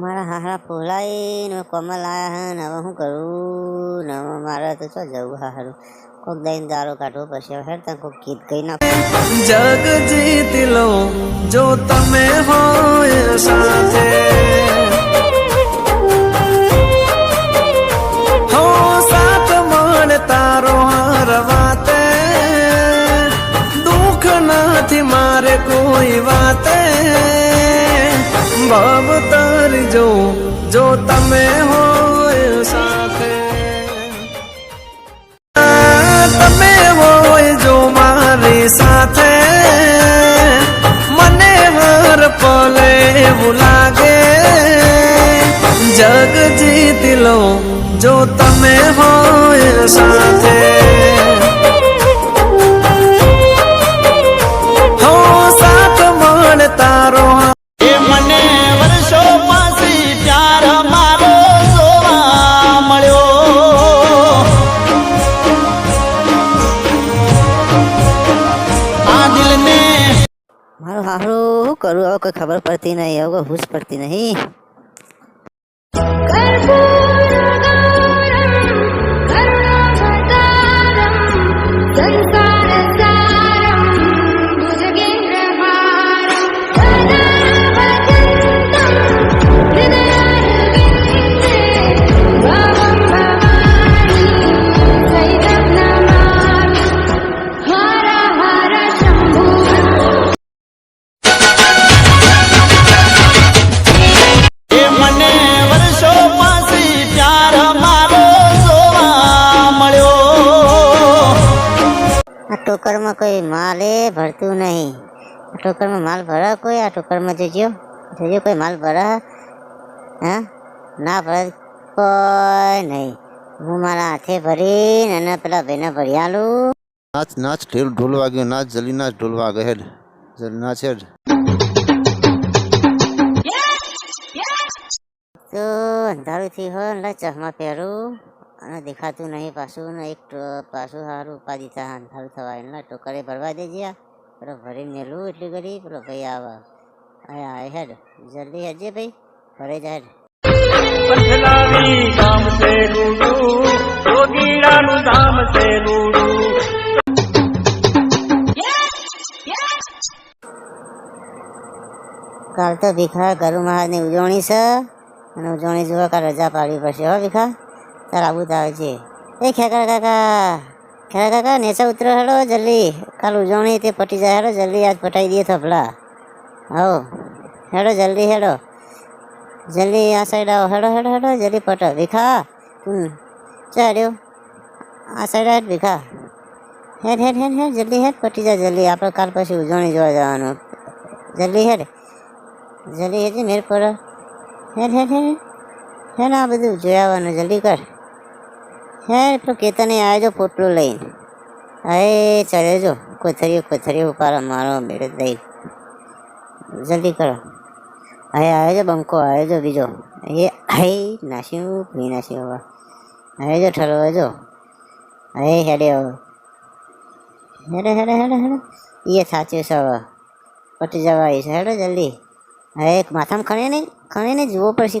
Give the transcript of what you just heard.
મારા હારા ફોલાઈને કોમલ આવ્યા હે ને હવે શું કરું ને હવે મારે તો ચો જવું હારું કોક દઈને દારો કાઢવો પછી હેડ તને કોક ગીત ગઈ ના જગ જીત લો, જો તમે હોય સાથે. હો સાથ મળે તારો હરવાતે. દુઃખ નથી મારે કોઈ વાતે. ભાવ તારી જો જો તમે હોય સાથે તમે હોય જો મારી સાથે મને હર પલે એવું લાગે જગ જીતી લો જો તમે હોય સાથે મારું હારું શું કરું? હવે કોઈ ખબર પડતી નહીં હવે હુશ પડતી નહીં. આ ટોકરમાં કોઈ માલ ભરતું નહીં. આ ટોકરમાં માલ ભરા કોઈ? આ ટોકરમાં જોજો જોજો કોઈ માલ ભરા હા? ના ભરા કોઈ નહીં. હું મારા હાથે ભરીને અને પેલા ભાઈને ભરી આલું. નાચ નાચ ઢેલ ઢોલ વાગ્યો નાચ જલી નાચ ઢોલ વાગે હેડ જલ્દી નાચ હેડ. તો અંધારું થી હોય એટલે ચશ્મા પહેરું. અને દેખાતું નહીં પાછું ને એક પાછું સારું ઉપાધિ થાય સારું થવા એટલે ટોકરે ભરવા દેજે. પેલો ભરી મેલું એટલી ઘડી પેલો ભાઈ આવા. હા આય હેડ જલ્દી હેડજે ભાઈ ભરે જાય હેડ. પથલાવી સે રૂડુ ધામ સે કાલ તો ભીખા ગરુ મહારાજની ઉજવણી છે અને ઉજવણી જોવા કાલ રજા પાડવી પડશે હો ભીખા. તાર આવું છે એ ખેકડા કાકા ખેકડા કાકા નેચા ઉતરો હેડો જલ્દી. કાલ ઉજવણી તે પટી જાય હેડો જલ્દી. આજ પટાઈ દઈએ થપલા. હો હેડો જલ્દી હેડો. જલ્દી આ સાઈડ આવો. હેડો હેડો હેડો. જલ્દી પટો. ભીખા? હમ ચાલ્યો. આ સાઈડ હેડ ભીખા. હેડ હેડ હેડ હેડ. જલ્દી હેડ, પટી જાય જલ્દી. આપણે કાલ પછી ઉજવણી જોવા જવાનું. જલ્દી હેડ. જલ્દી હેજી મેર પડો. હેડ હેડ હેડ. હેડ, આ બધું જોઈ આવવાનું. જલ્દી કર. હેડ પેલો કેતને આવ્યો પોટલો લઈને અરે ચડે જો. કોથરીઓ કોથરીઓ ઉપાડો, મારો બેડે દઈ જલ્દી કરો. હવે આવ્યો છે બંકો આવ્યો બીજો. એ હઈ નાસ્યું ભી નાસ્યું હવે. હવે જો ઠરો જો. હે હેડે હવે. હેડે હેડે હેડે હેડે. એ સાચું છે હવે. પટી જવા છે. હેડો જલ્દી. હવે માથામાં ખણે નહીં ખણે નહીં જુઓ પડશે